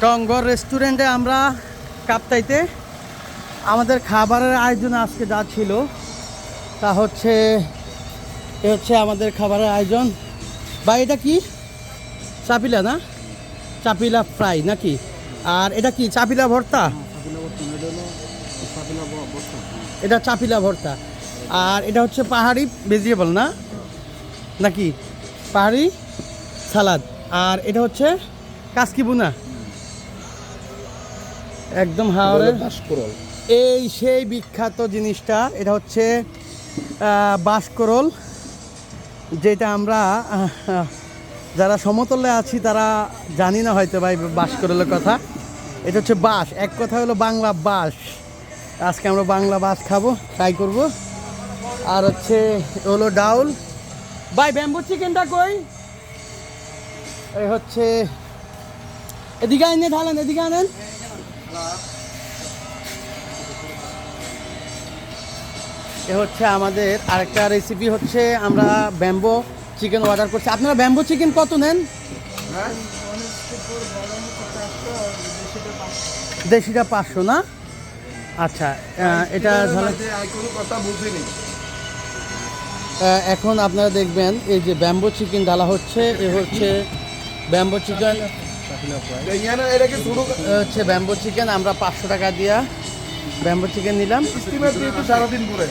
টঙ্গর রেস্টুরেন্টে আমরা কাপ্তাইতে আমাদের খাবারের আয়োজন আজকে যা ছিল তা হচ্ছে এ হচ্ছে আমাদের খাবারের আয়োজন। বা এটা কি? চাপিলা না? চাপিলা ফ্রাই নাকি? আর এটা কি? চাপিলা ভর্তা? এটা চাপিলা ভর্তা আর এটা হচ্ছে পাহাড়ি ভেজিটেবল না? নাকি? পাহাড়ি সালাদ। আর এটা হচ্ছে কাসকি বুনা। একদম হাওড়ের বাসকরল এই সেই বিখ্যাত জিনিসটা এটা হচ্ছে আহ, বাঁশকরল যেটা আমরা যারা সমতলে আছি তারা জানি না হয়তো ভাই বাঁশকরলের কথা। এটা হচ্ছে বাঁশ এক কথা হলো বাংলা বাঁশ। আজকে আমরা বাংলা বাঁশ খাব ট্রাই করব। আর হচ্ছে হলো ডাউল। ভাই ব্যাম্বু চিকেনটা কই? এই হচ্ছে এদিকে আনেন ঢালেন এদিকে আনেন। এ হচ্ছে আমাদের আরেকটা রেসিপি হচ্ছে আমরা ব্যাম্বো চিকেন অর্ডার করছি। আপনারা ব্যাম্বো চিকেন কত নেন? দেশিটা পাঁচশো না? আচ্ছা এটা এখন আপনারা দেখবেন এই যে ব্যাম্বো চিকেন ঢালা হচ্ছে এ হচ্ছে ব্যাম্বো চিকেন। হচ্ছে ব্যাম্বো চিকেন আমরা পাঁচশো টাকা দিয়া ব্যাম্বো চিকেন নিলাম। সারাদিন ঘুরে।